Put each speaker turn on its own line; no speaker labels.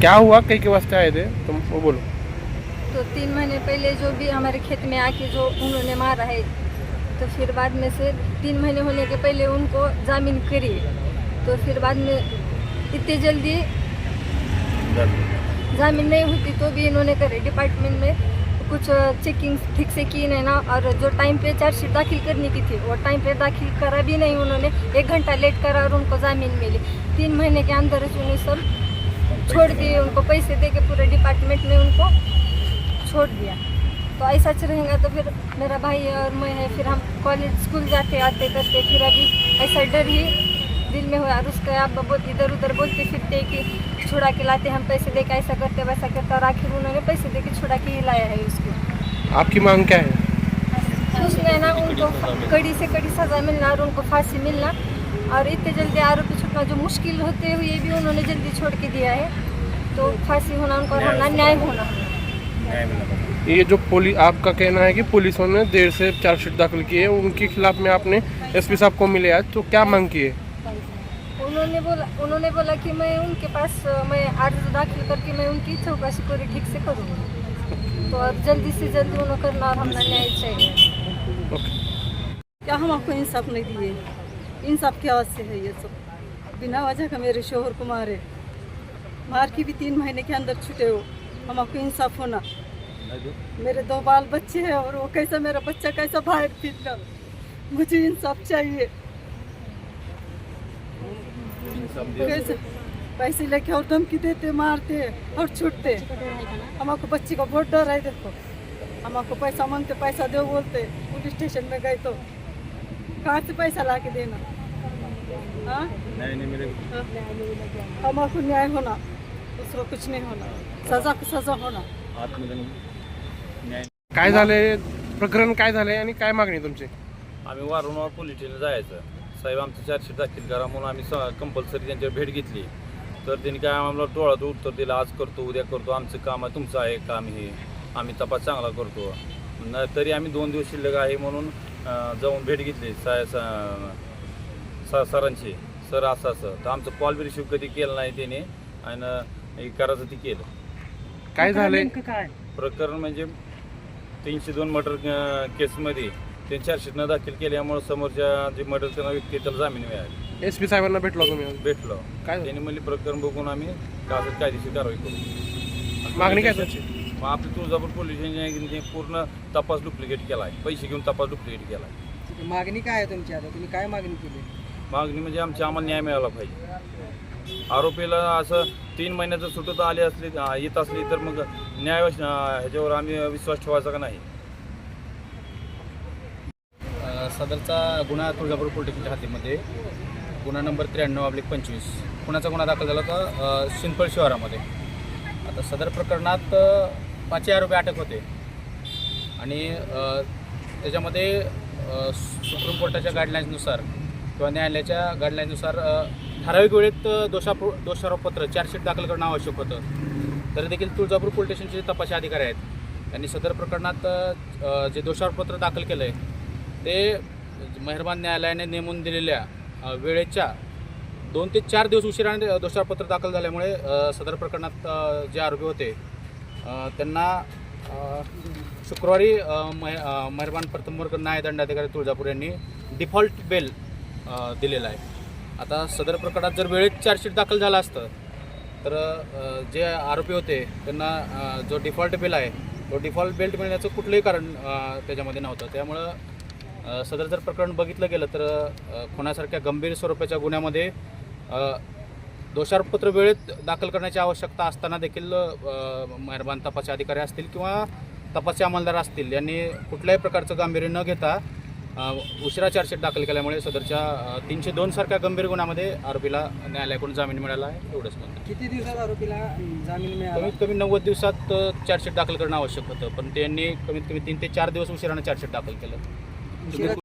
क्या हुआ? कई के वास्ते आए थे? तुम वो बोलो।
तो तीन महीने पहले जो भी हमारे खेत में आके जो उन्होंने मारा है तो फिर बाद में से तीन महीने होने के पहले उनको जामीन करी। तो फिर बाद में इतनी जल्दी जामीन नहीं होती तो भी इन्होंने करे डिपार्टमेंट में कुछ चेकिंग ठीक से की नहीं ना और जो टाइम पे चार्जशीट दाखिल करने की थी वो टाइम पे दाखिल करा भी नहीं उन्होंने। एक घंटा लेट करा और उनको जामीन मिली। तीन महीने के अंदर उन्हें सब छोड़ दिए उनको पैसे दे के पूरे डिपार्टमेंट ने उनको छोड़ दिया। तो ऐसा च रहेगा तो फिर मेरा भाई और मैं है फिर हम कॉलेज स्कूल जाते आते करते फिर अभी ऐसा डर ही दिल में हुआ। और उसका आप बहुत इधर उधर बोलते फिरते कि छुड़ा के लाते हम पैसे दे के ऐसा करते वैसा करते। और आखिर उन्होंने पैसे दे के छुड़ा के ही लाया है उसको।
आपकी मांग क्या है?
उसमें ना उनको कड़ी से कड़ी सज़ा मिलना और उनको फांसी मिलना। और इतने जल्दी आरोपी छूटना जो मुश्किल होते हुए भी उन्होंने जल्दी छोड़ के दिया है। तो फांसी होना उनको होना न्याय होना।
ये जो पुलिस आपका कहना है कि पुलिसों ने देर से चार्जशीट दाखिल की है उनके खिलाफ में आपने एसपी साहब को मिले आज तो क्या मांग की है?
उन्होंने बोला उन्होंने बोला कि मैं उनके पास मैं अर्ज़ दाखिल करके मैं उनकी चौकसी पूरी ठीक से करूँगी। तो और जल्दी से जल्दी उन्होंने करना और हमने न्याय चाहिए।
क्या हम आपको इंसाफ नहीं दिए? इंसाफ क्या से है ये सब। बिना वजह का मेरे शोहर को मारे मार के भी तीन महीने के अंदर छुटे हो। हम आपको इंसाफ होना। मेरे दो बाल बच्चे हैं और वो कैसा मेरा बच्चा कैसा बाहर फिरना मुझे इंसाफ चाहिए। पैसे लेके और धमकी देते मारते और छूटते। हम आपको बच्ची का बहुत डर है देखो। हम आपको पैसा मांगते पैसा दो बोलते। पुलिस स्टेशन में गए तो। कहाँ से पैसा ला के देना? हाँ? हाँ? हम आपको न्याय होना दूसरा कुछ नहीं होना। सजा को सजा होना।
काय झाले प्रकरण काय झाले आणि काय मागणी तुमची?
आम्ही वारंवार पोलीस स्टेशनला जायचं. साहेब आमचं चार्जशीट दाखल करा म्हणून आम्ही कंपल्सरी त्यांच्यावर भेट घेतली. तर त्यांनी काय आम्हाला डोळ्यात उत्तर दिलं आज करतो उद्या करतो. आमचं काम आहे तुमचं आहे काम हे. आम्ही तपास चांगला करतो. न तरी आम्ही दोन दिवस शिल्लक आहे म्हणून जाऊन भेट घेतली. सा सा- सा- सरांची सर असं असं. तर आमचं कॉल बी रिसिव्ह कधी केलं नाही त्याने. आणि हे करायचं ते केलं.
काय झालंय?
प्रकरण म्हणजे तीनशे दोन मर्डर केसमध्ये ते चार्जशीट न दाखल केल्यामुळे समोरच्या जे मर्डर करणारा व्यक्ती त्याला जामीन मिळाली.
एस पी साहेबांना भेटलो तुम्ही आज.
भेटलो.
काय झालं?
त्यांनी म्हणले प्रकरण बघून आम्ही का कायदेशीर कारवाई करू.
मागणी काय तुमची?
मग आपली तुळजापूर पोलीस स्टेशनने पूर्ण तपास डुप्लिकेट केला आहे पैसे घेऊन तपास डुप्लिकेट केला आहे
मागणी काय आहे तुमची आता? तुम्ही काय मागणी केली?
मागणी म्हणजे आमची आम्हाला न्याय मिळाला पाहिजे. आरोपीला असं तीन महिन्याचं सुटत आली असली येत असली तर मग न्याय ह्याच्यावर आम्ही विश्वास ठेवायचा का नाही?
सदरचा गुन्हा तुळजापूर पोलीस हातीमध्ये. गुन्हा नंबर त्र्याण्णव अब्लिक पंचवीस. कुणाचा गुन्हा दाखल झाला होता सिंपल शहरामध्ये. आता सदर प्रकरणात पाचही आरोपी अटक होते. आणि त्याच्यामध्ये सुप्रीम कोर्टाच्या गाईडलाईन्सनुसार किंवा न्यायालयाच्या गाईडलाईननुसार ठराविक वेळेत दोषापू दोषापो दोषारोपपत्र चार्जशीट दाखल करणं आवश्यक होतं. तरी देखील तुळजापूर पोलीस स्टेशनचे जे तपासी अधिकारी आहेत त्यांनी सदर प्रकरणात जे दोषारोपपत्र दाखल केलं आहे ते मेहरबान न्यायालयाने नेमून दिलेल्या वेळेच्या दोन ते चार दिवस उशिराने दोषारोपपत्र दाखल झाल्यामुळे सदर प्रकरणात जे आरोपी होते त्यांना शुक्रवारी अ, महे मेहरबान प्रथमवर्ग न्यायदंडाधिकारी तुळजापूर यांनी डिफॉल्ट बेल दिलेला आहे. आता सदर प्रकरणात जर वेळेत चार्जशीट दाखल झालं असतं तर जे आरोपी होते त्यांना जो डिफॉल्ट बिल आहे तो डिफॉल्ट बेल्ट मिळण्याचं कुठलंही कारण त्याच्यामध्ये नव्हतं. त्यामुळं सदर जर प्रकरण बघितलं गेलं तर अ, खुनासारख्या गंभीर स्वरूपाच्या गुन्ह्यामध्ये दोषारोपपत्र वेळेत दाखल करण्याची आवश्यकता असताना देखील मेहरबान तपासी अधिकारी असतील किंवा तपासी अंमलदार असतील यांनी कुठल्याही प्रकारचं गांभीर्य न घेता उशिरा चार्जशीट दाखल केल्यामुळे सदरच्या तीनशे दोन सारख्या गंभीर गुन्ह्यामध्ये आरोपीला न्यायालयाकडून जामीन मिळाला आहे एवढंच म्हणतो
किती दिवसात आरोपीला जामीन मिळाला?
कमीत कमी नव्वद दिवसात चार्जशीट दाखल करणं आवश्यक होतं पण त्यांनी कमीत कमी तीन ते चार दिवस उशिरानं चार्जशीट दाखल केलं.